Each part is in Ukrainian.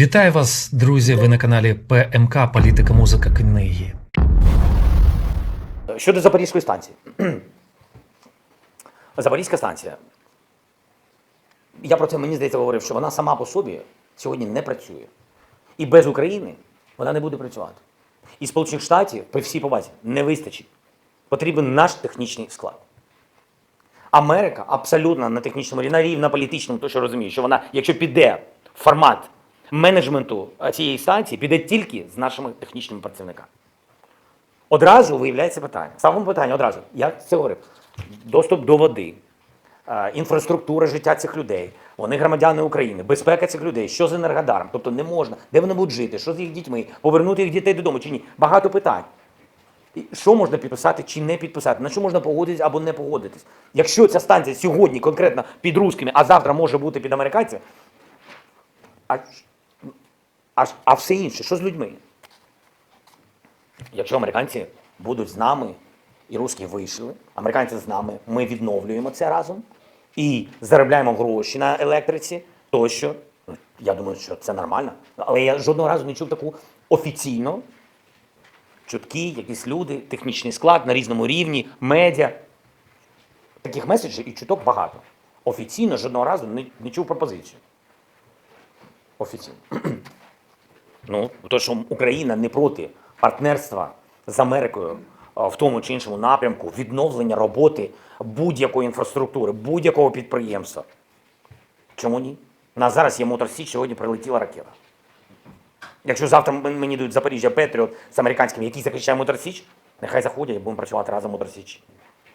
Вітаю вас, друзі! Ви на каналі ПМК Політика, музика, книги. Щодо Запорізької станції. Запорізька станція. Я про це мені здається говорив, що вона сама по собі сьогодні не працює. І без України вона не буде працювати. І Сполучених Штатів при всій повазі не вистачить. Потрібен наш технічний склад. Америка абсолютно на технічному рівні, на політичному, то що розуміє, що вона, якщо піде в формат менеджменту цієї станції, піде тільки з нашими технічними працівниками. Одразу виявляється питання. Ставимо питання одразу. Я це говорив. Доступ до води, інфраструктура життя цих людей, вони громадяни України, безпека цих людей, що з енергодаром, тобто не можна, де вони будуть жити, що з їх дітьми, повернути їх дітей додому чи ні. Багато питань. Що можна підписати чи не підписати? На що можна погодитись або не погодитись? Якщо ця станція сьогодні конкретно під русскими, а завтра може бути під американцями, а, а, а все інше, що з людьми? Якщо американці будуть з нами, і русські вийшли, американці з нами, ми відновлюємо це разом і заробляємо гроші на електриці, тощо, я думаю, що це нормально. Але я жодного разу не чув таку офіційно чутки, якісь люди, технічний склад на різному рівні, медіа. Таких меседжів і чуток багато. Офіційно жодного разу не, не чув пропозицію. Офіційно. Ну, то, що Україна не проти партнерства з Америкою в тому чи іншому напрямку, відновлення роботи будь-якої інфраструктури, будь-якого підприємства. Чому ні? У нас зараз є Мотор Січ, сьогодні прилетіла ракета. Якщо завтра мені дають Запоріжжя Петріот з американським, який захищає Мотор Січ, нехай заходять і будемо працювати разом Мотор Січ.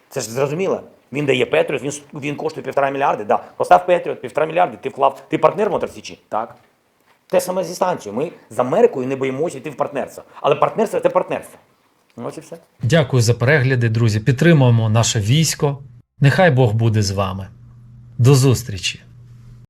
Це ж зрозуміло. Він дає Петріот, він, він коштує півтора мільярди. Да. Постав Петріот, півтора мільярди, ти вклав, ти партнер в Мотор Січі? Так. Те саме зі станцією. Ми з Америкою не боїмося йти в партнерство. Але партнерство це партнерство. Ну, Ось і все. Дякую за перегляди, друзі. Підтримуємо наше військо. Нехай Бог буде з вами. До зустрічі!